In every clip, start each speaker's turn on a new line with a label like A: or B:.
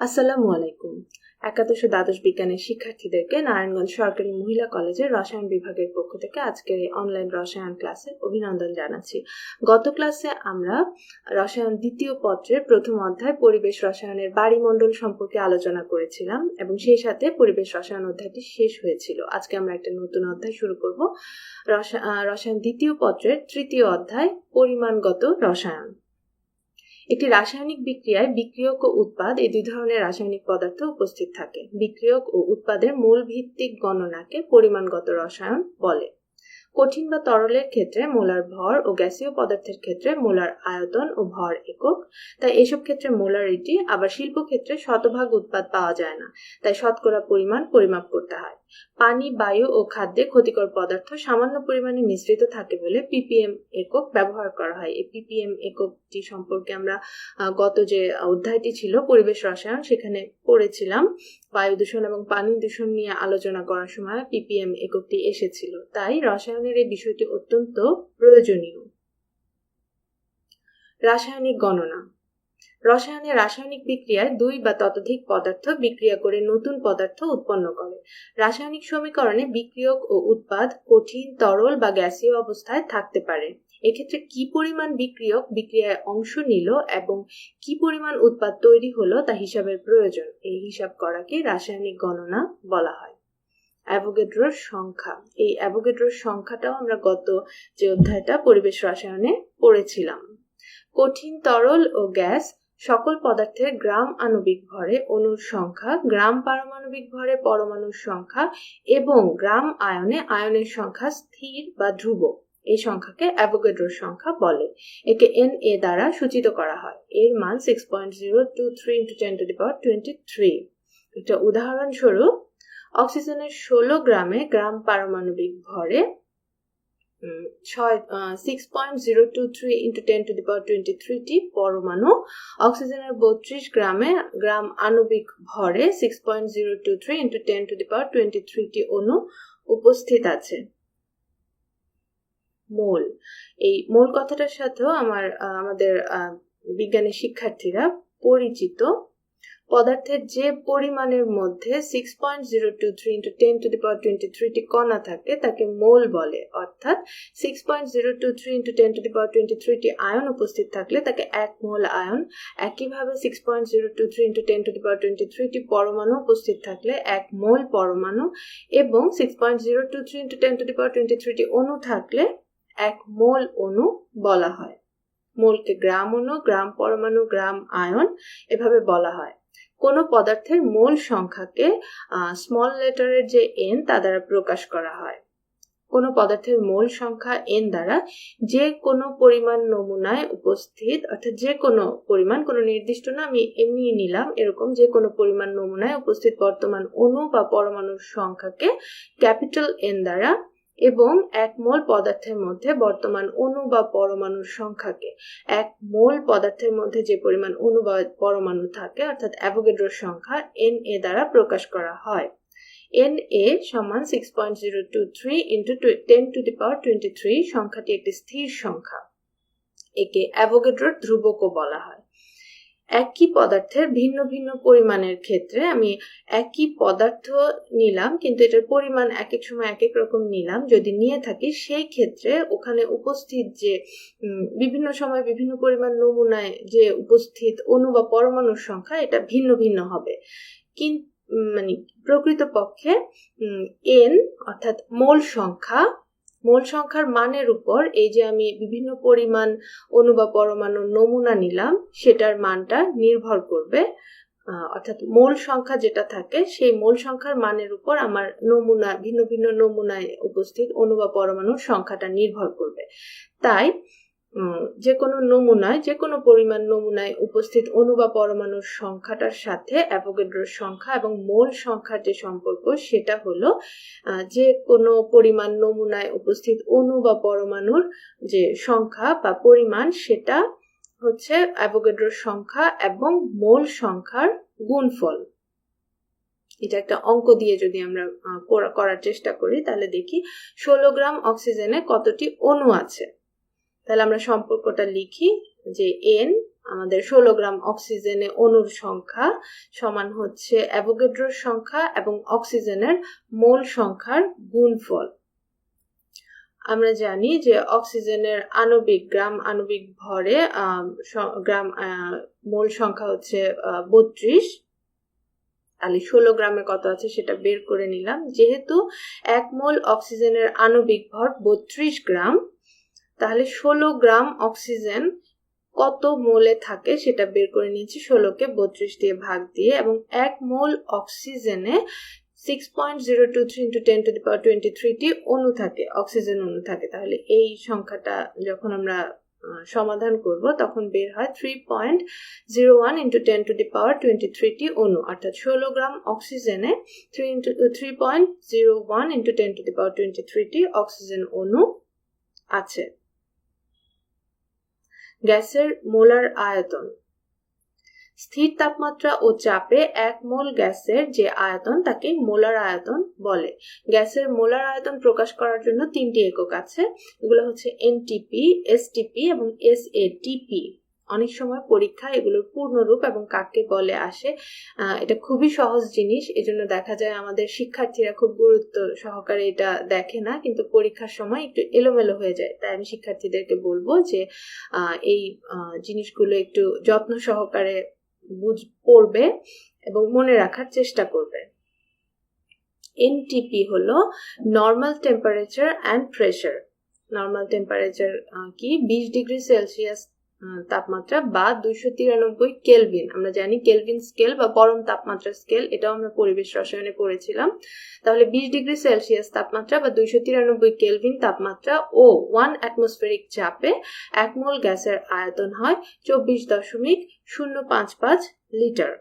A: আসসালামু আলাইকুম। একাদশ দ্বাদশ বিজ্ঞানের শিক্ষার্থীদেরকে নারায়ণগঞ্জ সরকারি মহিলা কলেজের রসায়ন বিভাগের পক্ষ থেকে আজকের এই অনলাইন রসায়ন ক্লাসে অভিনন্দন জানাচ্ছি। গত ক্লাসে আমরা রসায়ন দ্বিতীয় পত্রের প্রথম অধ্যায় পরিবেশ রসায়নের বাড়িমণ্ডল সম্পর্কে আলোচনা করেছিলাম এবং সেই সাথে পরিবেশ রসায়ন অধ্যায়টি শেষ হয়েছিল। আজকে আমরা একটা নতুন অধ্যায় শুরু করব। রসায়ন দ্বিতীয় পত্রের তৃতীয় অধ্যায় পরিমাণগত রসায়ন। একটি রাসায়নিক বিক্রিয়ায় বিক্রিয়ক ও উৎপাদ এই দুই ধরনের রাসায়নিক পদার্থ উপস্থিত থাকে। বিক্রিয়ক ও উৎপাদের মূল ভিত্তিক গণনাকে পরিমাণগত রসায়ন বলে। কঠিন বা তরলের ক্ষেত্রে মোলার ভর ও গ্যাসীয় পদার্থের ক্ষেত্রে মোলার আয়তন ও ভর একক। তাই এসব ক্ষেত্রে মোলারিটি, আবার শিল্প ক্ষেত্রে শতভাগ উৎপাদ পাওয়া যায় না। তাই শতকরা পরিমাণ পরিমাপ করতে হয়। পানি, বায়ু ও খাদ্যে ক্ষতিকর পদার্থ সামান্য পরিমাণে মিশ্রিত থাকে বলে পিপিএম একক ব্যবহার করা হয়। এই পিপিএম এককটি সম্পর্কে আমরা গত যে অধ্যায়টি ছিল, পরিবেশ রসায়ন, সেখানে পড়েছিলাম। বায়ু দূষণ এবং পানি দূষণ নিয়ে আলোচনা করার সময় পিপিএম এককটি এসেছিল। তাই রসায়নের এই বিষয়টি অত্যন্ত প্রয়োজনীয়। রাসায়নিক গণনা। রসায়নের রাসায়নিক বিক্রিয়ায় দুই বা ততোধিক পদার্থ বিক্রিয়া করে নতুন পদার্থ উৎপন্ন করে। রাসায়নিক সমীকরণে বিক্রিয়ক ও উৎপাদ কঠিন, তরল বা গ্যাসীয় অবস্থায় থাকতে পারে। এক্ষেত্রে কি পরিমাণ বিক্রিয়ক বিক্রিয়ায় অংশ নিল এবং কি পরিমাণ উৎপাদ তৈরি হলো তা হিসাবের প্রয়োজন? এই হিসাব করাকে রাসায়নিক গণনা বলা হয়। অ্যাভোগেড্রোর সংখ্যা। এই অ্যাভোগেড্রোর সংখ্যাটাও আমরা গত যে অধ্যায়টা পরিবেশ রসায়নে পড়েছিলাম। কঠিন, তরল ও গ্যাস সকল পদার্থের গ্রাম আণবিক ভরে অণুর সংখ্যা, গ্রাম পারমাণবিক ভরে পরমাণুর সংখ্যা এবং গ্রাম আয়নে আয়নের সংখ্যা স্থির বা ধ্রুব এই সংখ্যাকে অ্যাভোগেড্রোর সংখ্যা বলে। একে এন এ দ্বারা সূচিত করা হয়। এর মান six point zero two three into ten to the power twenty three একটা উদাহরণস্বরূপ, অক্সিজেনের ষোলো গ্রামে গ্রাম পারমাণবিক ভরে ছয় six point zero two three into ten to the power twenty three পরমাণু। অক্সিজেনের বত্রিশ গ্রামে, গ্রাম আণবিক ভরে six point zero two three into ten to the power twenty three অণু উপস্থিত আছে। মোল। এই মোল কথাটার সাথেও আমার আমাদের বিজ্ঞানের শিক্ষার্থীরা পরিচিত। পদার্থের যে পরিমাণের মধ্যে six point zero two three into ten to the power twenty three কণা থাকে, তাকে মোল বলে। অর্থাৎ six point zero two three into ten to the power twenty three ion উপস্থিত থাকলে তাকে এক মোল আয়ন, একইভাবে six point zero two three into ten to the power twenty three পরমাণু উপস্থিত থাকলে এক মোল পরমাণু, এবং six point zero two three into ten to the power twenty three অণু থাকলে এক মোল অণু বলা হয়। মোলকে গ্রাম অণু, গ্রাম পরমাণু, গ্রাম আয়ন এভাবে বলা হয়। কোনো পদার্থের মোল সংখ্যাকে স্মল লেটারের যে এন তা দ্বারা প্রকাশ করা হয়। কোনো পদার্থের মোল সংখ্যা এন দ্বারা যে কোনো পরিমাণ নমুনায় উপস্থিত, অর্থাৎ যে কোনো পরিমাণ, কোনো নির্দিষ্ট না, আমি এমনি নিলাম, এরকম যে কোনো পরিমাণ নমুনায় উপস্থিত বর্তমান অণু বা পরমাণুর সংখ্যাকে ক্যাপিটাল এন দ্বারা এবং এক মোল পদার্থের মধ্যে বর্তমান অণু বা পরমাণুর সংখ্যাকে, এক মোল পদার্থের মধ্যে যে পরিমাণ অণু বা পরমাণু থাকে, অর্থাৎ অ্যাভোগেড্রোর সংখ্যা এন এ দ্বারা প্রকাশ করা হয়। এন এ সমান six point zero two three into ten to the power twenty three সংখ্যাটি একটি স্থির সংখ্যা, একে অ্যাভোগেড্রোর ধ্রুবকও বলা হয়। একই পদার্থের ভিন্ন ভিন্ন পরিমাণের ক্ষেত্রে আমি একই পদার্থ নিলাম, কিন্তু এটার পরিমাণ এক এক সময় এক এক রকম নিলাম। যদি নিয়ে থাকি, সেই ক্ষেত্রে ওখানে উপস্থিত যে বিভিন্ন সময় বিভিন্ন পরিমাণ নমুনায় যে উপস্থিত অণু বা পরমাণুর সংখ্যা, এটা ভিন্ন ভিন্ন হবে। কিন্তু মানে প্রকৃতপক্ষে এন অর্থাৎ মোল সংখ্যা মোল সংখ্যার মানের উপর এই যে আমি বিভিন্ন পরিমাণ অণু বা পরমাণুর নমুনা নিলাম, সেটার মানটা নির্ভর করবে অর্থাৎ মোল সংখ্যা যেটা থাকে, সেই মোল সংখ্যার মানের উপর আমার নমুনা, ভিন্ন ভিন্ন নমুনায় উপস্থিত অণু বা পরমাণুর সংখ্যাটা নির্ভর করবে। তাই যে কোনো নমুনায় যে কোনো পরিমাণ নমুনায় উপস্থিত অণু বা পরমাণুর সংখ্যাটার সাথে অ্যাভোগেড্রোর সংখ্যা এবং মোল সংখ্যার যে সম্পর্ক, সেটা হলো যে কোনো পরিমাণ নমুনায় উপস্থিত অণু বা পরমাণুর যে সংখ্যা বা পরিমাণ, সেটা হচ্ছে অ্যাভোগেড্রোর সংখ্যা এবং মোল সংখ্যার গুণফল। এটা একটা অঙ্ক দিয়ে যদি আমরা করার চেষ্টা করি, তাহলে দেখি ষোলো গ্রাম অক্সিজেনে কতটি অণু আছে। তাহলে আমরা সম্পর্কটা লিখি যে এন আমাদের ষোলো গ্রাম অক্সিজেনে অণুর সংখ্যা সমান হচ্ছে অ্যাভোগেড্রোর সংখ্যা এবং অক্সিজেনের মোল সংখ্যার গুণফল। আমরা জানি যে অক্সিজেনের আণবিক গ্রাম আণবিক ভরে গ্রাম মোল সংখ্যা হচ্ছে বত্রিশ। তাহলে ষোলো গ্রামে কত আছে সেটা বের করে নিলাম। যেহেতু এক মোল অক্সিজেনের আণবিক ভর বত্রিশ গ্রাম তাহলে ষোলো গ্রাম অক্সিজেন কত মোলে থাকে সেটা বের করে নিয়েছি ষোলোকে বত্রিশ দিয়ে ভাগ দিয়ে এবং এক মোল অক্সিজেনে six point zero two three into ten to the power twenty three অণু থাকে, অক্সিজেন অণু থাকে। তাহলে এই সংখ্যাটা যখন আমরা সমাধান করব তখন বের হয় three point zero one into ten to the power twenty three অণু। অর্থাৎ ষোলো গ্রাম অক্সিজেনে three into three point zero one into ten to the power twenty three oxygen অণু আছে। গ্যাসের মোলার আয়তন। স্থির তাপমাত্রা ও চাপে এক মোল গ্যাসের যে আয়তন, তাকে মোলার আয়তন বলে। গ্যাসের মোলার আয়তন প্রকাশ করার জন্য তিনটি একক আছে। এগুলো হচ্ছে এনটিপি এসটিপি এবং এস এসএটিপি অনেক সময় পরীক্ষা এগুলোর পূর্ণরূপ এবং কাকে বলে আসে এটা খুবই সহজ জিনিস। এজন্য দেখা যায় আমাদের শিক্ষার্থীরা খুব গুরুত্ব সহকারে এটা দেখে না, কিন্তু পরীক্ষার সময় একটু এলোমেলো হয়ে যায়। তাই আমি শিক্ষার্থীদেরকে বলব যে এই জিনিসগুলো একটু যত্ন সহকারে বুঝ, পড়বে এবং মনে রাখার চেষ্টা করবে। এনটিপি হলো normal temperature and pressure normal temperature কি? বিশ ডিগ্রি সেলসিয়াস তাপমাত্রা বা দুইশো তিরানব্বই কেলভিন। আমরা জানি কেলভিন স্কেল বা গরম তাপমাত্রা স্কেল, এটাও আমরা পরিবেশ রসায়নে পড়েছিলাম। তাহলে বিশ ডিগ্রি সেলসিয়াস তাপমাত্রা বা দুইশো তিরানব্বই কেলভিন তাপমাত্রা ও ওয়ান অ্যাটমসফেরিক চাপে এক মোল গ্যাসের আয়তন হয় চব্বিশ দশমিক শূন্য পাঁচ পাঁচ লিটার।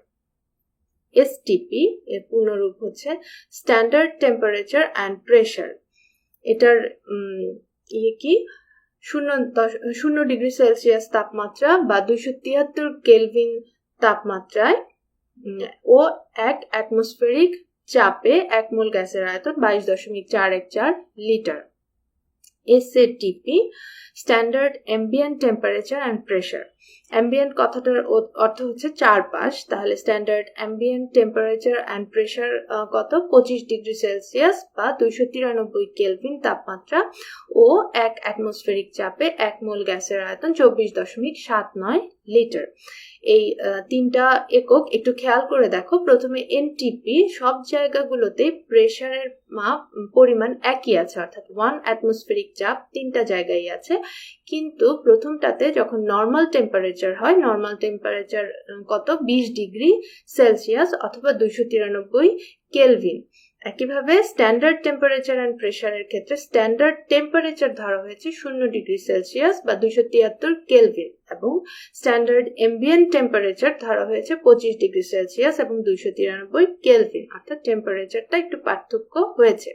A: এসটিপি এর পূর্ণরূপ হচ্ছে স্ট্যান্ডার্ড টেম্পারেচার অ্যান্ড প্রেশার এটার ইয়ে কি? শূন্য শূন্য ডিগ্রি সেলসিয়াস তাপমাত্রা বা দুইশো তিয়াত্তর কেলভিন তাপমাত্রায় ও এক অ্যাটমসফেরিক চাপে এক মোল গ্যাসের আয়তন বাইশ দশমিক চার এক চার litre. SATP standard ambient temperature and pressure. Ambient কথাটার অর্থ হচ্ছে চারপাশ। তাহলে standard ambient temperature and pressure কত? পঁচিশ ডিগ্রি সেলসিয়াস বা দুইশো তিরানব্বই কেলভিন তাপমাত্রা ও এক অ্যাটমসফেরিক চাপে এক মোল গ্যাসের আয়তন চব্বিশ দশমিক সাত নয় লিটার। এই তিনটা একক একটু খেয়াল করে দেখো। প্রথমে এনটিপি সব জায়গাগুলোতে প্রেশারের মাপ পরিমাণ একই আছে। অর্থাৎ ওয়ান অ্যাটমসফেরিক চাপ তিনটা জায়গায় আছে। কিন্তু প্রথমটাতে যখন নর্মাল টেম্পারেচার হয় নর্মাল টেম্পারেচার কত? বিশ ডিগ্রি সেলসিয়াস অথবা দুইশো তিরানব্বই কেলভিন। একইভাবে স্ট্যান্ডার্ড টেম্পারেচার অ্যান্ড প্রেশারের ক্ষেত্রে স্ট্যান্ডার্ড টেম্পারেচার ধরা হয়েছে শূন্য ডিগ্রি সেলসিয়াস বা দুইশো তিয়াত্তর কেলভিন। এবং স্ট্যান্ডার্ড এম্বিয়েন্ট টেম্পারেচার ধরা হয়েছে পঁচিশ ডিগ্রি সেলসিয়াস এবং দুইশো তিরানব্বই কেলভিন অর্থাৎ টেম্পারেচারটা একটু পার্থক্য হয়েছে।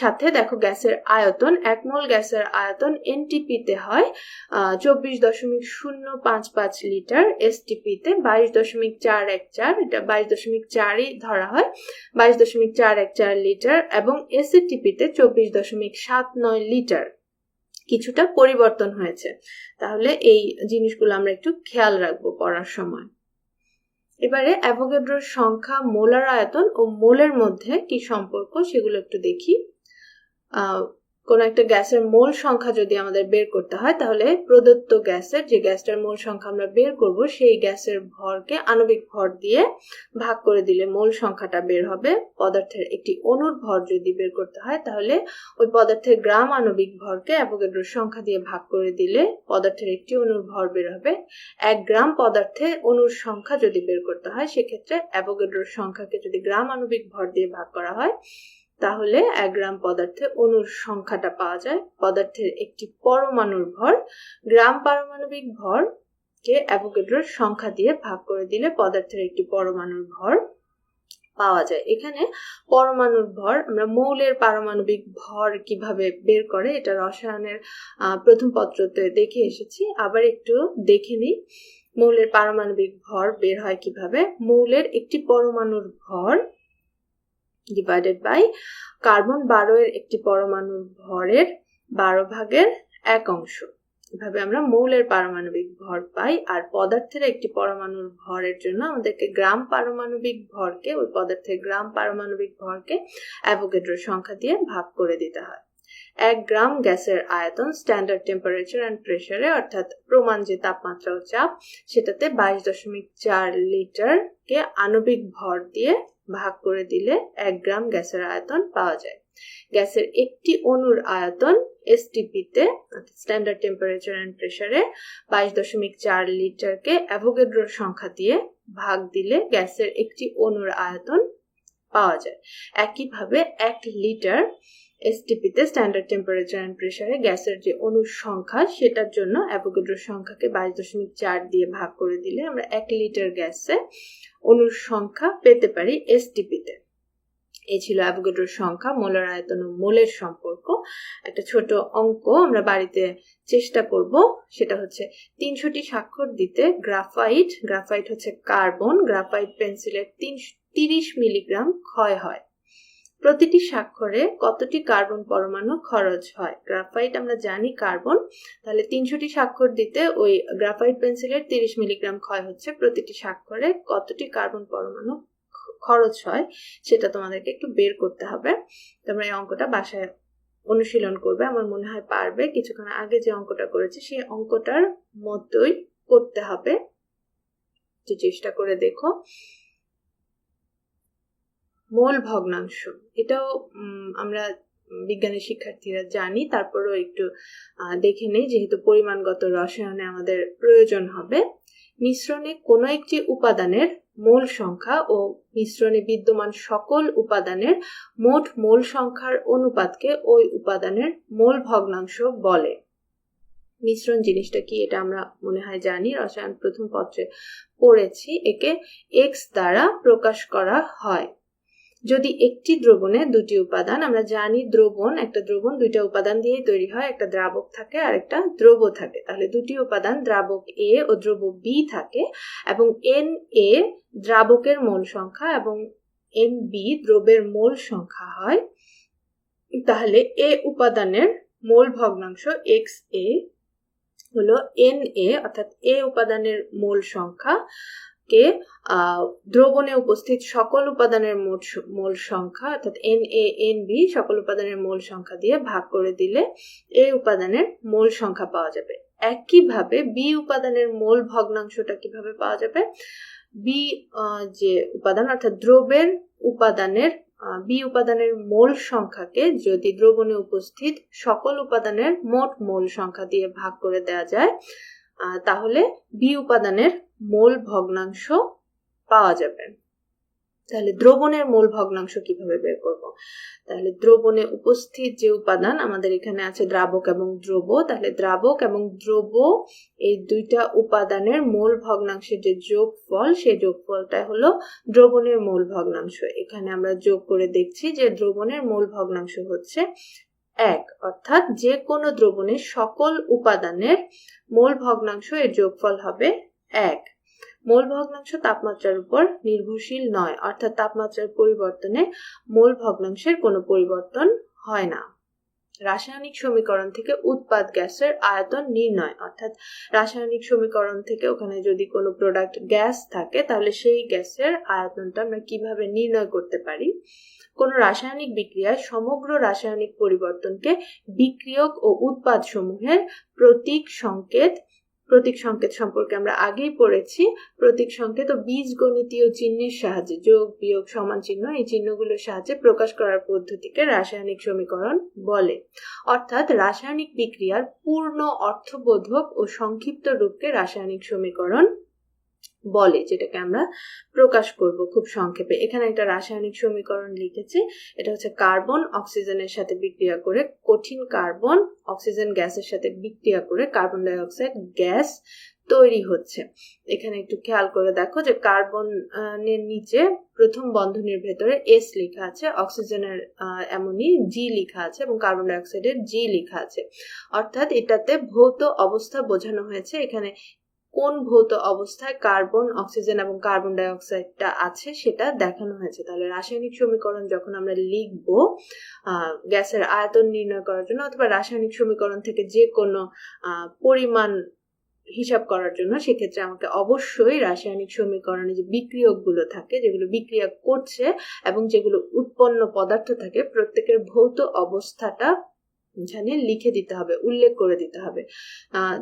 A: সাথে দেখো গ্যাসের আয়তন, এক মোল গ্যাসের আয়তন এনটিপিতে হয় চব্বিশ দশমিক শূন্য পাঁচ পাঁচ লিটার এসটিপিতে বাইশ দশমিক চার এক চার, এটা বাইশ দশমিক চারই ধরা হয়, বাইশ দশমিক চার এক চার লিটার এবং এসএটিপিতে চব্বিশ দশমিক সাত নয় লিটার। কিছুটা পরিবর্তন হয়েছে। তাহলে এই জিনিসগুলো আমরা একটু খেয়াল রাখব পড়ার সময়। এবারে অ্যাভোগেড্রোর সংখ্যা, মোলার আয়তন ও মোলের মধ্যে কি সম্পর্ক সেগুলো একটু দেখি। কোন একটা গ্যাসের মোল সংখ্যা যদি আমাদের বের করতে হয়, তাহলে প্রদত্ত গ্যাসের যে গ্যাসটার মোল সংখ্যা আমরা বের করব, সেই গ্যাসের ভরকে আণবিক ভর দিয়ে ভাগ করে দিলে মোল সংখ্যাটা বের হবে। পদার্থের একটি অনুর ভর যদি বের করতে হয়, তাহলে ওই পদার্থের গ্রাম আণবিক ভরকে অ্যাভোগেড্রোর সংখ্যা দিয়ে ভাগ করে দিলে পদার্থের একটি অনুর ভর বের হবে। এক গ্রাম পদার্থে অনুর সংখ্যা যদি বের করতে হয়, সেক্ষেত্রে অ্যাভোগেড্রোর সংখ্যাকে যদি গ্রাম আণবিক ভর দিয়ে ভাগ করা হয় তাহলে এক গ্রাম পদার্থে অণুর সংখ্যাটা পাওয়া যায়। পদার্থের একটি পরমাণুর ভর, গ্রাম পারমাণবিক ভর কে অ্যাভোগেড্রোর সংখ্যা দিয়ে ভাগ করে দিলে পদার্থের একটি পরমাণুর ভর পাওয়া যায়। এখানে পরমাণুর ভর, আমরা মৌলের পারমাণবিক ভর কীভাবে বের করে এটা রসায়নের প্রথম পত্রতে দেখে এসেছি। আবার একটু দেখে নিই। মৌলের পারমাণবিক ভর বের হয় কীভাবে? মৌলের একটি পরমাণুর ভর ডিভাইডেড বাই কার্বন বারো এর একটি পরমাণুর ভরের বারো ভাগের এক অংশ। এভাবে আমরা মৌলের পারমাণবিক ভর পাই আর পদার্থের একটি পরমাণুর ভরের জন্য আমাদেরকে গ্রাম পারমাণবিক ভরকে, ওই পদার্থের গ্রাম পারমাণবিক ভরকে অ্যাভোগেড্রোর সংখ্যা দিয়ে ভাগ করে দিতে হয়। এক গ্রাম গ্যাসের আয়তন স্ট্যান্ডার্ড টেম্পারেচার অ্যান্ড প্রেশারে অর্থাৎ প্রমাণ যে তাপমাত্রা ও চাপ, সেটাতে বাইশ দশমিক চার লিটারকে আণবিক ভর দিয়ে ভাগ করে দিলে এক গ্রাম গ্যাসের আয়তন পাওয়া যায়। গ্যাসের একটি অণুর আয়তন এসটিপিতে স্ট্যান্ডার্ড টেম্পারেচার অ্যান্ড প্রেশারে বাইশ দশমিক চার লিটারকে অ্যাভোগেড্রোর সংখ্যা দিয়ে ভাগ দিলে গ্যাসের একটি অণুর আয়তন পাওয়া যায়। একইভাবে এক লিটার এসটিপিতে স্ট্যান্ডার্ড টেম্পারেচার অ্যান্ড প্রেশারে গ্যাসের যে অণুর সংখ্যা সেটার জন্য অ্যাভোগেড্রোর সংখ্যাকে বাইশ দশমিক চার দিয়ে ভাগ করে দিলে আমরা এক লিটার গ্যাসে অণুর সংখ্যা পেতে পারি এসটিপিতে এই ছিল অ্যাভোগেড্রোর সংখ্যা, মোলার আয়তন ও মোলের সম্পর্ক। একটা ছোট অঙ্ক আমরা বাড়িতে চেষ্টা করব, সেটা হচ্ছে তিনশোটি স্বাক্ষর দিতে। গ্রাফাইট গ্রাফাইট হচ্ছে কার্বন, গ্রাফাইট পেন্সিলের তিন তিরিশ মিলিগ্রাম ক্ষয় হয়। প্রতিটি স্বাক্ষরে কতটি কার্বন পরমাণু খরচ হয়? গ্রাফাইট আমরা জানি কার্বন। তাহলে তিনশোটি স্বাক্ষর দিতে ওই গ্রাফাইট পেন্সিলের তিরিশ মিলিগ্রাম ক্ষয় হচ্ছে। প্রতিটি স্বাক্ষরে কতটি কার্বন পরমাণু খরচ হয় সেটা তোমাদেরকে একটু বের করতে হবে। তোমরা এই অঙ্কটা বাসায় অনুশীলন করবে। আমার মনে হয় পারবে। কিছুক্ষণ আগে যে অঙ্কটা করেছে, সেই অঙ্কটার মতোই করতে হবে। চেষ্টা করে দেখো। মোল ভগ্নাংশ। এটাও আমরা বিজ্ঞানের শিক্ষার্থীরা জানি। তারপরেও একটু দেখে নেই, যেহেতু পরিমাণগত রসায়নে আমাদের প্রয়োজন হবে। মিশ্রণে কোনো একটি উপাদানের মোল সংখ্যা ও মিশ্রণে বিদ্যমান সকল উপাদানের মোট মোল সংখ্যার অনুপাতকে ওই উপাদানের মোল ভগ্নাংশ বলে। মিশ্রণ জিনিসটা কি এটা আমরা মনে হয় জানি। রসায়ন প্রথম পত্রে পড়েছি। একে এক্স দ্বারা প্রকাশ করা হয়। যদি একটি দ্রবণে দুটি উপাদান, আমরা জানি দ্রবণ, একটা দ্রবণ দুইটা উপাদান দিয়েই তৈরি হয়, একটা দ্রাবক থাকে আর একটা দ্রব থাকে। তাহলে দুটি উপাদান, দ্রাবক এ ও দ্রব বি থাকে এবং এন এ দ্রাবকের মোল সংখ্যা এবং এন বি দ্রবের মোল সংখ্যা হয়। তাহলে এ উপাদানের মোল ভগ্নাংশ এক্স এ হলো এন এ অর্থাৎ এ উপাদানের মোল সংখ্যা কে দ্রবণে উপস্থিত সকল উপাদানের মোট মোল সংখ্যা, অর্থাৎ এন এ এন বি সকল উপাদানের মোল সংখ্যা দিয়ে ভাগ করে দিলে এই উপাদানের মোল সংখ্যা পাওয়া যাবে। একইভাবে বি উপাদানের মোল ভগ্নাংশটা কীভাবে পাওয়া যাবে? বি যে উপাদান, অর্থাৎ দ্রবের উপাদানের বি উপাদানের মোল সংখ্যাকে যদি দ্রবণে উপস্থিত সকল উপাদানের মোট মোল সংখ্যা দিয়ে ভাগ করে দেওয়া যায় তাহলে বি উপাদানের মোল ভগ্নাংশ পাওয়া যাবে। তাহলে দ্রবণের মোল ভগ্নাংশ কীভাবে বের করব? তাহলে দ্রবণে উপস্থিত যে উপাদান আমাদের এখানে আছে দ্রাবক এবং দ্রব, তাহলে দ্রাবক এবং দ্রব এই দুইটা উপাদানের মোল ভগ্নাংশের যে যোগফল, সেই যোগফলটা হলো দ্রবণের মোল ভগ্নাংশ। এখানে আমরা যোগ করে দেখছি যে দ্রবণের মোল ভগ্নাংশ হচ্ছে এক, অর্থাৎ যে কোনো দ্রবণের সকল উপাদানের মোল ভগ্নাংশ এর যোগফল হবে এক। মোল ভগ্নাংশ তাপমাত্রার উপর নির্ভরশীল নয়, অর্থাৎ তাপমাত্রার পরিবর্তনে মোল ভগ্নাংশের কোনো পরিবর্তন হয় না। রাসায়নিক সমীকরণ থেকে উৎপাদ গ্যাসের আয়তন নির্ণয়, অর্থাৎ রাসায়নিক সমীকরণ থেকে ওখানে যদি কোনো প্রোডাক্ট গ্যাস থাকে, তাহলে সেই গ্যাসের আয়তনটা আমরা কীভাবে নির্ণয় করতে পারি? কোন রাসায়নিক বিক্রিয়ায় সমগ্র রাসায়নিক পরিবর্তনকে বিক্রিয়ক ও উৎপাদ সমূহের প্রতীক সংকেত প্রতীক সংকেত সম্পর্কে আমরা আগেই পড়েছি। প্রতীক সংকেত ও বীজগণিতীয় চিহ্নের সাহায্যে, যোগ, বিয়োগ, সমান চিহ্ন, এই চিহ্নগুলোর সাহায্যে প্রকাশ করার পদ্ধতিকে রাসায়নিক সমীকরণ বলে। অর্থাৎ রাসায়নিক বিক্রিয়ার পূর্ণ অর্থবোধক ও সংক্ষিপ্ত রূপকে রাসায়নিক সমীকরণ বলে, যেটাকে আমরা প্রকাশ করব খুব সংক্ষেপে। এখানে একটা রাসায়নিক সমীকরণ লিখেছি, এটা হচ্ছে কার্বন অক্সিজেনের সাথে বিক্রিয়া করে কঠিন কার্বন অক্সিজেন গ্যাসের সাথে বিক্রিয়া করে কার্বন ডাইঅক্সাইড গ্যাস তৈরি হচ্ছে। এখানে একটু খেয়াল করে দেখো যে কার্বনের নিচে প্রথম বন্ধনীর ভেতরে এস লেখা আছে, অক্সিজেনের এমনই জি লেখা আছে এবং কার্বন ডাইঅক্সাইডের জি লেখা আছে। অর্থাৎ এটাতে ভৌত অবস্থা বোঝানো হয়েছে। এখানে কোন ভৌত অবস্থায় কার্বন, অক্সিজেন এবং কার্বন ডাইঅক্সাইডটা আছে সেটা দেখানো হয়েছে। তাহলে রাসায়নিক সমীকরণ যখন আমরা লিখব গ্যাসের আয়তন নির্ণয় করার জন্য অথবা রাসায়নিক সমীকরণ থেকে যে কোনো পরিমাণ হিসাব করার জন্য সেক্ষেত্রে আমাকে অবশ্যই রাসায়নিক সমীকরণে যে বিক্রিয়কগুলো থাকে, যেগুলো বিক্রিয়া করছে এবং যেগুলো উৎপন্ন পদার্থ থাকে, প্রত্যেকের ভৌত অবস্থাটা এখানে লিখে দিতে হবে, উল্লেখ করে দিতে হবে।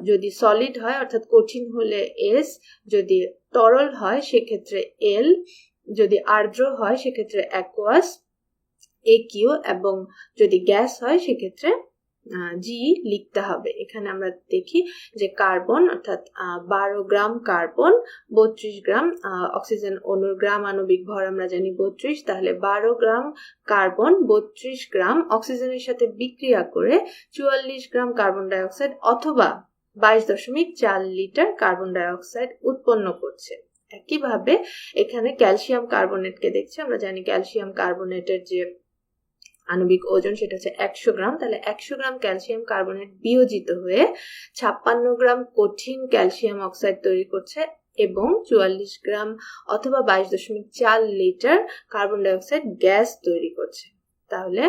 A: যদি সলিড হয়, অর্থাৎ কঠিন হলে এস যদি তরল হয়, সেক্ষেত্রে এল যদি আর্দ্র হয়, সেক্ষেত্রে অ্যাকোয়াস এ কিউ এবং যদি গ্যাস হয়, সেক্ষেত্রে জি লিখতে হবে। এখানে আমরা দেখি যে কার্বন অর্থাৎ বারো গ্রাম কার্বন বত্রিশ গ্রাম অক্সিজেন অনুর গ্রাম আণবিক ভর আমরা জানি বত্রিশ, তাহলে বারো গ্রাম কার্বন বত্রিশ গ্রাম অক্সিজেনের সাথে বিক্রিয়া করে চুয়াল্লিশ গ্রাম কার্বন ডাইঅক্সাইড অথবা বাইশ দশমিক চার লিটার কার্বন ডাইঅক্সাইড উৎপন্ন করছে। একইভাবে এখানে ক্যালসিয়াম কার্বনেটকে দেখছি, আমরা জানি ক্যালসিয়াম কার্বনেটের যে আণবিক ওজন সেটা হচ্ছে একশো গ্রাম। তাহলে একশো গ্রাম ক্যালসিয়াম কার্বনেট বিয়োজিত হয়ে ছাপ্পান্ন গ্রাম কঠিন ক্যালসিয়াম অক্সাইড তৈরি করছে এবং চুয়াল্লিশ গ্রাম অথবা বাইশ দশমিক চার লিটার কার্বন ডাইঅক্সাইড গ্যাস তৈরি করছে। তাহলে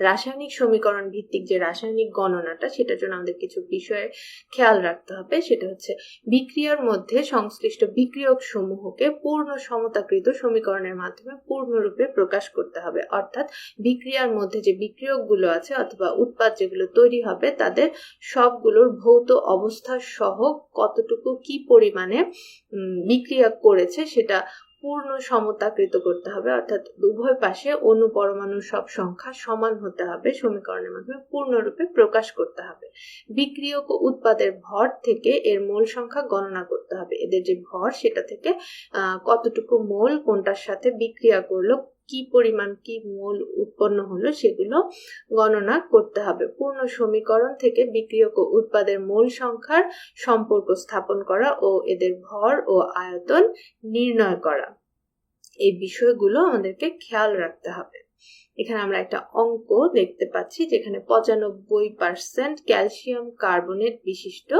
A: রাসায়নিক সমীকরণ ভিত্তিক যে রাসায়নিক গণনাটা, সেটার জন্য আমাদের কিছু বিষয়ে খেয়াল রাখতে হবে। সেটা হচ্ছে, বিক্রিয়ার মধ্যে সংশ্লিষ্ট বিক্রিয়ক সমূহকে পূর্ণ সমতাকৃত সমীকরণের মাধ্যমে পূর্ণরূপে প্রকাশ করতে হবে। অর্থাৎ, বিক্রিয়ার মধ্যে যে বিক্রিয়কগুলো আছে অথবা উৎপাদ যেগুলো তৈরি হবে, তাদের সবগুলোর ভৌত অবস্থা সহ কতটুকু কি পরিমাণে বিক্রিয়া করেছে, সেটা পূর্ণ সমতাকৃত করতে হবে, অর্থাৎ উভয় পাশে অণু পরমাণুর সব সংখ্যা সমান হতে হবে, সমীকরণের মাধ্যমে পূর্ণরূপে প্রকাশ করতে হবে। বিক্রিয়ক উৎপাদের ভর থেকে এর মোল সংখ্যা গণনা করতে হবে। এদের যে ভর, সেটা থেকে কতটুকু মোল, কোনটার সাথে বিক্রিয়া করল কি পরিমাণ কি মূল উৎপন্ন হলো সেগুলো গণনা করতে হবে। পূর্ণ সমীকরণ থেকে বিক্রিয়ক উৎপাদের মূল সংখ্যার সম্পর্ক স্থাপন করা ও এদের ভর ও আয়তন নির্ণয় করা। এই বিষয়গুলো আমাদেরকে খেয়াল রাখতে হবে। এখানে আমরা একটা অঙ্ক দেখতে পাচ্ছি যেখানে পঁচানব্বই পার্সেন্ট ক্যালসিয়াম কার্বনেট বিশিষ্ট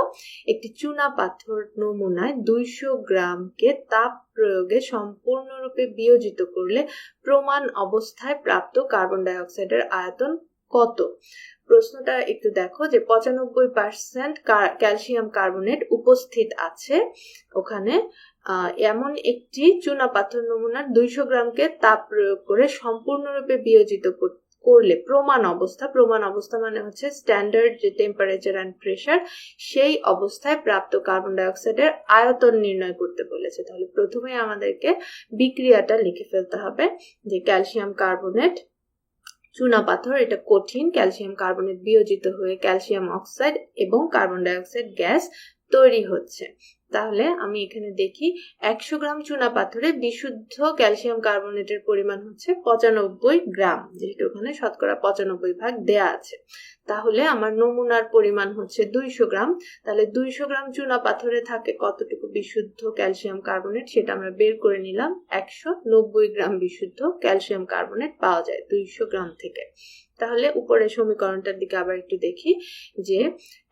A: একটি চুনা পাথর নমুনায় দুইশো গ্রামকে তাপ প্রয়োগে সম্পূর্ণরূপে বিয়োজিত করলে প্রমাণ অবস্থায় প্রাপ্ত কার্বন ডাইঅক্সাইডের আয়তন কত? প্রশ্নটা একটু দেখো যে পঁচানব্বই পার্সেন্ট ক্যালসিয়াম কার্বনেট উপস্থিত আছে ওখানে এমন একটি চুনা পাথর নমুনার দুইশো গ্রামকে তাপ প্রয়োগ করে সম্পূর্ণরূপে বিয়োজিত করলে প্রমাণ অবস্থা প্রমাণ অবস্থা মানে হচ্ছে স্ট্যান্ডার্ড যে টেম্পারেচার অ্যান্ড প্রেশার সেই অবস্থায় প্রাপ্ত কার্বন ডাইঅক্সাইডের আয়তন নির্ণয় করতে বলেছে। তাহলে প্রথমে আমাদেরকে বিক্রিয়াটা লিখে ফেলতে হবে যে ক্যালসিয়াম কার্বনেট চুনা পাথর, এটা কঠিন ক্যালসিয়াম কার্বনেট বিয়োজিত হয়ে ক্যালসিয়াম অক্সাইড এবং কার্বন ডাইঅক্সাইড গ্যাস তৈরি হচ্ছে। তাহলে আমি এখানে দেখি একশো গ্রাম চুনা পাথরে বিশুদ্ধ ক্যালসিয়াম কার্বনেটের পরিমাণ হচ্ছে পঁচানব্বই গ্রাম, যেহেতু ওখানে শতকরা পঁচানব্বই ভাগ দেয়া আছে। তাহলে আমার নমুনার পরিমাণ হচ্ছে দুইশো গ্রাম, তাহলে দুইশো গ্রাম চুনা পাথরে থাকে কতটুকু বিশুদ্ধ ক্যালসিয়াম কার্বনেট সেটা আমরা বের করে নিলাম, একশো নব্বই গ্রাম বিশুদ্ধ ক্যালসিয়াম কার্বনেট পাওয়া যায় দুইশো গ্রাম থেকে। তাহলে উপরে সমীকরণটার দিকে আবার একটু দেখি যে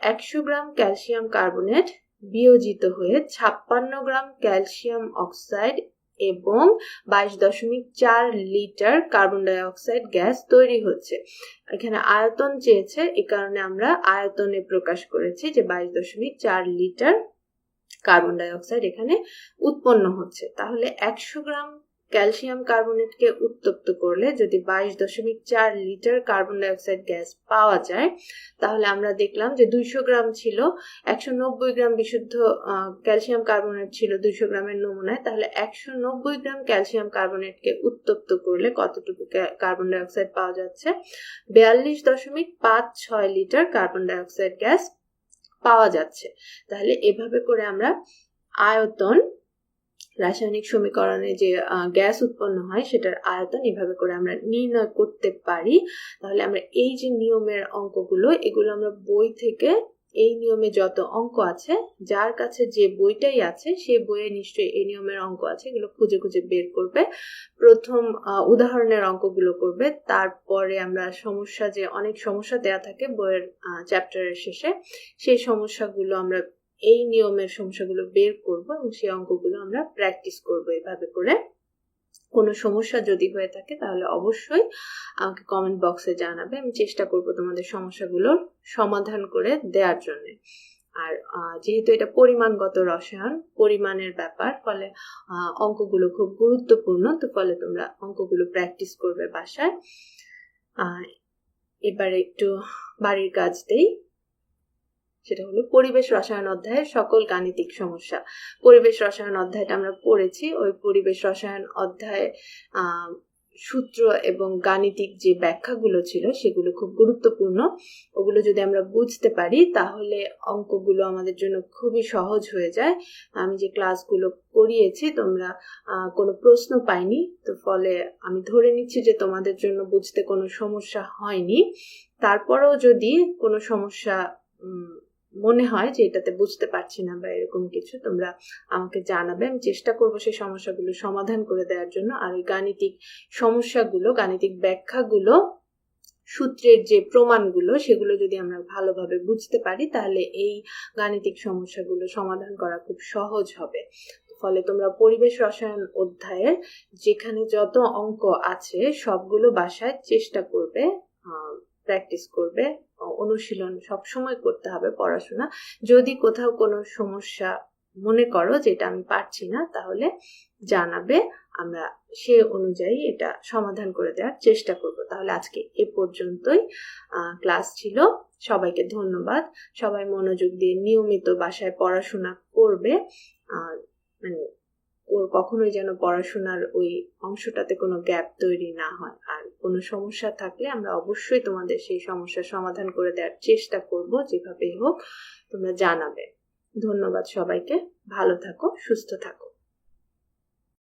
A: একশো গ্রাম ক্যালসিয়াম কার্বনেট বিয়োজিত হয়ে ছাপ্পান্ন গ্রাম ক্যালসিয়াম অক্সাইড এবং বাইশ দশমিক চার লিটার কার্বন ডাইঅক্সাইড গ্যাস তৈরি হচ্ছে। এখানে আয়তন চেয়েছে, এ কারণে আমরা আয়তনে প্রকাশ করেছি যে বাইশ দশমিক চার লিটার কার্বন ডাইঅক্সাইড এখানে উৎপন্ন হচ্ছে। তাহলে একশো গ্রাম ক্যালসিয়াম কার্বনেটকে উত্তপ্ত করলে যদি বাইশ দশমিক চার লিটার কার্বন ডাইঅক্সাইড গ্যাস পাওয়া যায়, তাহলে আমরা দেখলাম যে দুইশো গ্রাম ছিল, একশো নব্বই গ্রাম বিশুদ্ধ ক্যালসিয়াম কার্বনেট ছিল দুইশো গ্রামের নমুনায়, তাহলে একশো নব্বই গ্রাম ক্যালসিয়াম কার্বনেটকে উত্তপ্ত করলে কতটুকু কার্বন ডাইঅক্সাইড পাওয়া যাচ্ছে? বিয়াল্লিশ দশমিক পাঁচ ছয় লিটার কার্বন ডাইঅক্সাইড গ্যাস পাওয়া যাচ্ছে। তাহলে এভাবে করে আমরা আয়তন রাসায়নিক সমীকরণে যে গ্যাস উৎপন্ন হয় সেটার আয়তন এভাবে করে আমরা নির্ণয় করতে পারি। তাহলে আমরা এই যে নিয়মের অঙ্কগুলো, এগুলো আমরা বই থেকে এই নিয়মে যত অঙ্ক আছে, যার কাছে যে বইটাই আছে, সে বইয়ে নিশ্চয়ই এই নিয়মের অঙ্ক আছে, এগুলো খুঁজে খুঁজে বের করবে। প্রথম উদাহরণের অঙ্কগুলো করবে। তারপরে আমরা সমস্যা যে, অনেক সমস্যা দেয়া থাকে বইয়ের চ্যাপ্টারের শেষে, সেই সমস্যাগুলো আমরা এই নিয়মের সমস্যাগুলো বের করব এবং সেই অঙ্কগুলো আমরা প্র্যাকটিস করব এভাবে করে। কোনো সমস্যা যদি হয়ে থাকে তাহলে অবশ্যই আমাকে কমেন্ট বক্সে জানাবে। আমি চেষ্টা করব তোমাদের সমস্যাগুলোর সমাধান করে দেওয়ার জন্য। আর যেহেতু এটা পরিমাণগত রসায়ন, পরিমাণের ব্যাপার, ফলে অঙ্কগুলো খুব গুরুত্বপূর্ণ, তো ফলে তোমরা অঙ্কগুলো প্র্যাকটিস করবে বাসায়। এবার একটু বাড়ির কাজ দেই। সেটা হলো পরিবেশ রসায়ন অধ্যায়ের সকল গাণিতিক সমস্যা। পরিবেশ রসায়ন অধ্যায়টা আমরা পড়েছি। ওই পরিবেশ রসায়ন অধ্যায়ে সূত্র এবং গাণিতিক যে ব্যাখ্যাগুলো ছিল সেগুলো খুব গুরুত্বপূর্ণ। ওগুলো যদি আমরা বুঝতে পারি, তাহলে অঙ্কগুলো আমাদের জন্য খুবই সহজ হয়ে যায়। আমি যে ক্লাসগুলো করিয়েছি, তোমরা কোনো প্রশ্ন পাইনি, তো ফলে আমি ধরে নিচ্ছি যে তোমাদের জন্য বুঝতে কোনো সমস্যা হয়নি। তারপরেও যদি কোনো সমস্যা মনে হয় যে এটাতে বুঝতে পারছি না বা এরকম কিছু, তোমরা আমাকে জানাবে। আমি চেষ্টা করব সেই সমস্যাগুলো সমাধান করে দেওয়ার জন্য। আর এই গাণিতিক সমস্যাগুলো, গাণিতিক ব্যাখ্যাগুলো, সূত্রের যে প্রমাণগুলো, সেগুলো যদি আমরা ভালোভাবে বুঝতে পারি, তাহলে এই গাণিতিক সমস্যাগুলো সমাধান করা খুব সহজ হবে। ফলে তোমরা পরিবেশ রসায়ন অধ্যায়ের যেখানে যত অঙ্ক আছে, সবগুলো বাসায় চেষ্টা করবে প্র্যাকটিস করবে। অনুশীলন সবসময় করতে হবে পড়াশোনা। যদি কোথাও কোনো সমস্যা মনে করো যেটা আমি পারছি না, তাহলে জানাবে, আমরা সে অনুযায়ী এটা সমাধান করে দেওয়ার চেষ্টা করব। তাহলে আজকে এ পর্যন্তই। ক্লাস ছিল। সবাইকে ধন্যবাদ। সবাই মনোযোগ দিয়ে নিয়মিত বাসায় পড়াশোনা করবে। মানে ওর কখনোই যেন পড়াশোনার ওই অংশটাতে কোনো গ্যাপ তৈরি না হয়। আর কোনো সমস্যা থাকলে আমরা অবশ্যই তোমাদের সেই সমস্যার সমাধান করে দেওয়ার চেষ্টা করব, যেভাবেই হোক তোমরা জানাবে। ধন্যবাদ সবাইকে। ভালো থাকো, সুস্থ থাকো।